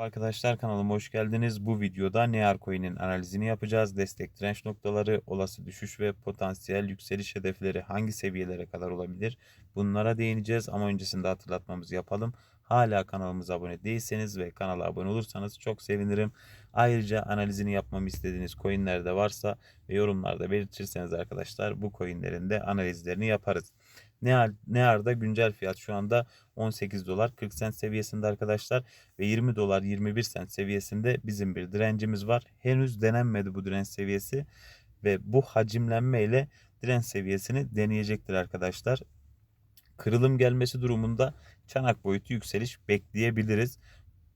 Arkadaşlar kanalıma hoş geldiniz. Bu videoda Near Coin'in analizini yapacağız. Destek direnç noktaları, olası düşüş ve potansiyel yükseliş hedefleri hangi seviyelere kadar olabilir? Bunlara değineceğiz ama öncesinde hatırlatmamızı yapalım. Hala kanalımıza abone değilseniz ve kanala abone olursanız çok sevinirim. Ayrıca analizini yapmamı istediğiniz coinler de varsa ve yorumlarda belirtirseniz arkadaşlar bu coinlerin de analizlerini yaparız. Near, Near'da güncel fiyat şu anda 18 dolar 40 sent seviyesinde arkadaşlar ve 20 dolar 21 sent seviyesinde bizim bir direncimiz var. Henüz denenmedi bu direnç seviyesi ve bu hacimlenme ile direnç seviyesini deneyecektir arkadaşlar. Kırılım gelmesi durumunda çanak boyutu yükseliş bekleyebiliriz.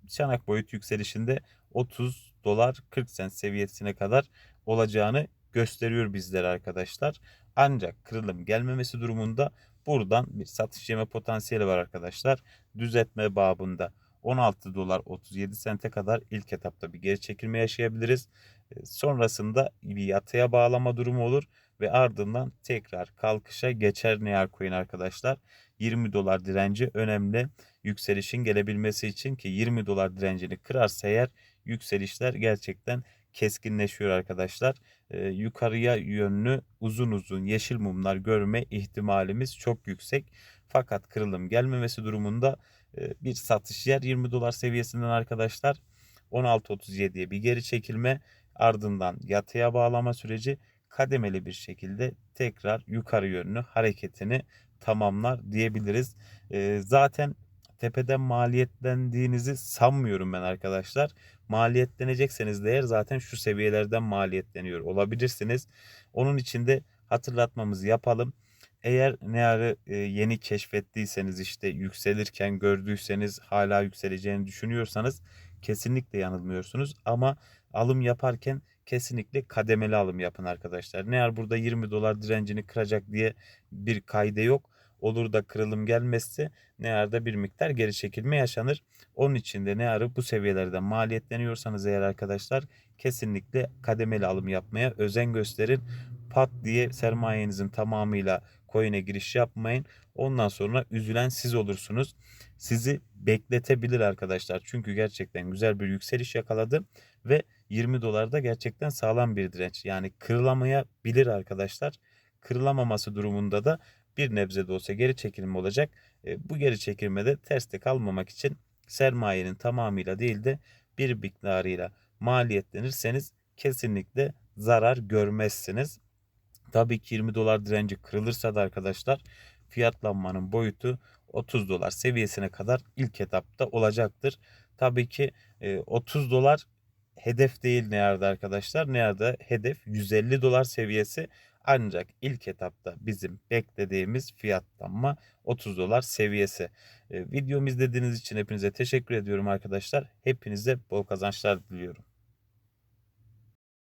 Çanak boyut yükselişinde 30 dolar 40 sent seviyesine kadar olacağını gösteriyor bizlere arkadaşlar. Ancak kırılım gelmemesi durumunda buradan bir satış yeme potansiyeli var arkadaşlar. Düzeltme babında 16 dolar 37 sente kadar ilk etapta bir geri çekilme yaşayabiliriz. E, sonrasında bir yatıya bağlama durumu olur ve ardından tekrar kalkışa geçer Near Coin arkadaşlar. 20 dolar direnci önemli yükselişin gelebilmesi için ki 20 dolar direncini kırarsa eğer yükselişler gerçekten keskinleşiyor arkadaşlar. Ee, yukarıya yönlü uzun uzun yeşil mumlar görme ihtimalimiz çok yüksek. Fakat kırılım gelmemesi durumunda e, bir satış yer 20 dolar seviyesinden arkadaşlar. 16.37'ye bir geri çekilme ardından yatıya bağlama süreci kademeli bir şekilde tekrar yukarı yönlü hareketini tamamlar diyebiliriz. E, zaten tepeden maliyetlendiğinizi sanmıyorum ben arkadaşlar. Maliyetlenecekseniz de eğer zaten şu seviyelerden maliyetleniyor olabilirsiniz. Onun için de hatırlatmamızı yapalım. Eğer Near'ı e, yeni keşfettiyseniz işte yükselirken gördüyseniz hala yükseleceğini düşünüyorsanız kesinlikle yanılmıyorsunuz. Ama alım yaparken kesinlikle kademeli alım yapın arkadaşlar. Near burada 20 dolar direncini kıracak diye bir kayde yok olur da kırılım gelmezse Near'da bir miktar geri çekilme yaşanır. Onun için de Near'ı bu seviyelerden maliyetleniyorsanız eğer arkadaşlar kesinlikle kademeli alım yapmaya özen gösterin. Pat diye sermayenizin tamamıyla coin'e giriş yapmayın. Ondan sonra üzülen siz olursunuz. Sizi bekletebilir arkadaşlar. Çünkü gerçekten güzel bir yükseliş yakaladı ve 20 dolarda gerçekten sağlam bir direnç. Yani kırılamayabilir arkadaşlar. Kırılamaması durumunda da bir nebze de olsa geri çekilme olacak. E, bu geri çekilmede terste kalmamak için sermayenin tamamıyla değil de bir miktarıyla maliyetlenirseniz kesinlikle zarar görmezsiniz. Tabii ki 20 dolar direnci kırılırsa da arkadaşlar fiyatlanmanın boyutu 30 dolar seviyesine kadar ilk etapta olacaktır. Tabii ki 30 dolar hedef değil nerede arkadaşlar. Nerede hedef 150 dolar seviyesi ancak ilk etapta bizim beklediğimiz fiyatlanma 30 dolar seviyesi. Videomu izlediğiniz için hepinize teşekkür ediyorum arkadaşlar. Hepinize bol kazançlar diliyorum.